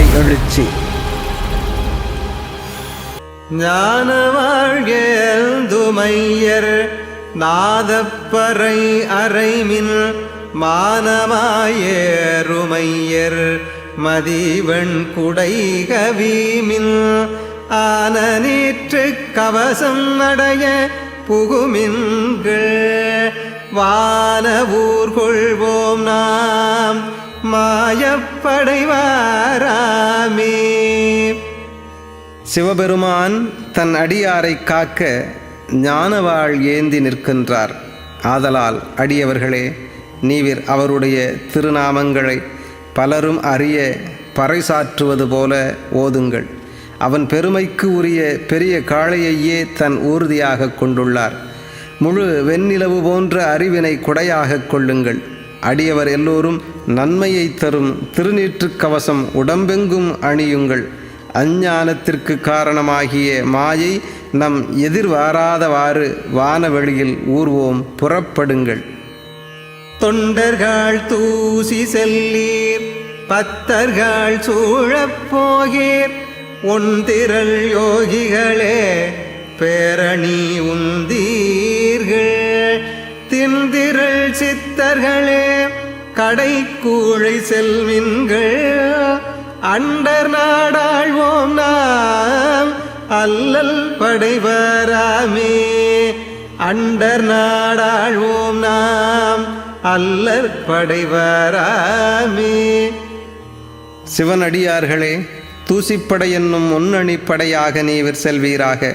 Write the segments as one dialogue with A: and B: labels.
A: மகிழ்ச்சி ஞான வாழ்கேந்துமையர் நாதப்பறை அறைமின் மானமாயேருமையர் மதிவெண் குடைகவீமின் ஆன நீற்று கவசம் அடைய புகுமின்கள் வான ஊர் கொள்வோம் நான் மாயப்படைவாராமே. சிவபெருமான் தன் அடியாரை காக்க ஞானவாள் ஏந்தி நிற்கின்றார். ஆதலால் அடியவர்களே நீவிர் அவருடைய திருநாமங்களை பலரும் அறிய பறைசாற்றுவது போல ஓதுங்கள். அவன் பெருமைக்கு உரிய பெரிய காளையையே தன் ஊர்தியாக கொண்டுள்ளார். முழு வெண்ணிலவு போன்ற அறிவினை குடையாக கொள்ளுங்கள். அடியவர் எல்லோரும் நன்மையை தரும் திருநீற்றுக் கவசம் உடம்பெங்கும் அணியுங்கள். அஞ்ஞானத்திற்கு காரணமாகிய மாயை நம் எதிர்வாராதவாறு வானவெளியில் ஊர்வோம் புறப்படுங்கள். தொண்டர்கள் தூசி செல்லீர் பத்தர்கள் சூழப் போகீர். ஒன்திரள் யோகிகளே பேரணி உந்தி தின்திரள் சித்தர்களே கடைக்கூழை செல்வின்கள் அண்டர் நாடாழ்வோம் நாம் அல்லல் படைவராமே. அண்டர் நாடாழ்வோம் நாம் அல்லற் படைவராமே. சிவனடியார்களே தூசிப்படை என்னும் முன்னணிப்படையாக நீவர் செல்வீராக.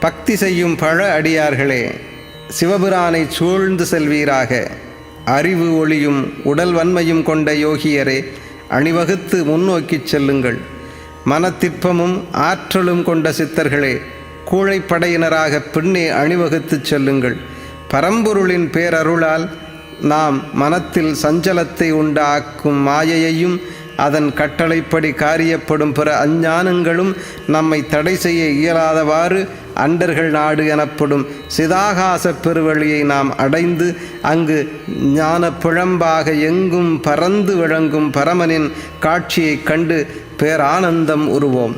A: பக்தி செய்யும் பழ அடியார்களே சிவபிரானை சூழ்ந்து செல்வீராக. அறிவு ஒளியும் உடல் வன்மையும் கொண்ட யோகியரே அணிவகுத்து முன்னோக்கிச் செல்லுங்கள். மனத்திற்பமும் ஆற்றலும் கொண்ட சித்தர்களே கூழைப்படையினராக பின்னே அணிவகுத்துச் செல்லுங்கள். பரம்பொருளின் பேரருளால் நாம் மனத்தில் சஞ்சலத்தை உண்டாக்கும் மாயையையும் அதன் கட்டளைப்படி காரியப்படும் பிற அஞ்ஞானங்களும் நம்மை தடை செய்ய இயலாதவாறு அண்டர்கள் நாடு எனப்படும் சிதாகாசப் பெருவழியை நாம் அடைந்து அங்கு ஞான பிழம்பாக எங்கும் பறந்து விளங்கும் பரமனின் காட்சியைக் கண்டு பேரானந்தம் உருவோம்.